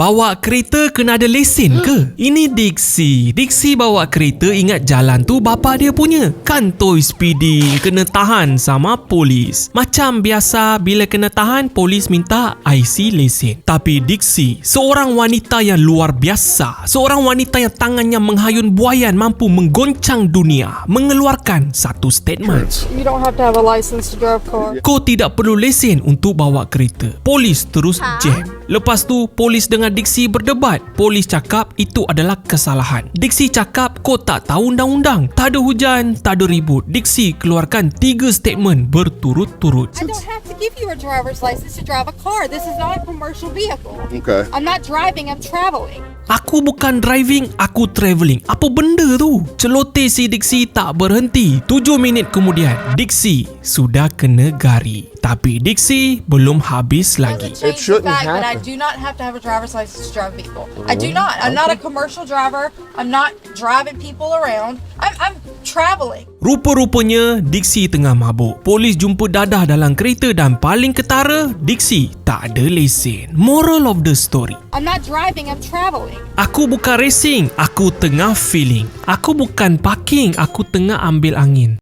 Bawa kereta kena ada lesen ke? Ini Dixie. Dixie bawa kereta ingat jalan tu bapa dia punya. Kantoi speeding kena tahan sama polis. Macam biasa bila kena tahan polis minta IC lesen. Tapi Dixie seorang wanita yang luar biasa. Seorang wanita yang tangannya menghayun buayan mampu menggoncang dunia. Mengeluarkan satu statement. You don't have to have a license to drive car. Kau tidak perlu lesen untuk bawa kereta. Polis terus jam. Lepas tu, polis dengan Dixie berdebat. Polis cakap itu adalah kesalahan. Dixie cakap kau tak tahu undang-undang. Tak ada hujan, tak ada ribut. Dixie keluarkan tiga statement berturut-turut. I don't have give you a driver's license to drive a car. This is not a commercial vehicle. Okay. I'm not driving, I'm traveling. Aku bukan driving, aku travelling. Apa benda tu? Celoteh si Dixie tak berhenti. Tujuh minit kemudian, Dixie sudah kena gari. Tapi Dixie belum habis lagi. The shouldn't fact that I happen. do not have to have a driver's license to drive people. I do not. I'm not a commercial driver. I'm not driving people around. I'm, I'm traveling. Rupa-rupanya Dixie tengah mabuk. Polis jumpa dadah dalam kereta dan paling ketara, Dixie tak ada lesen. Moral of the story. I'm not driving, I'm traveling. Aku bukan racing, aku tengah feeling. Aku bukan parking, aku tengah ambil angin.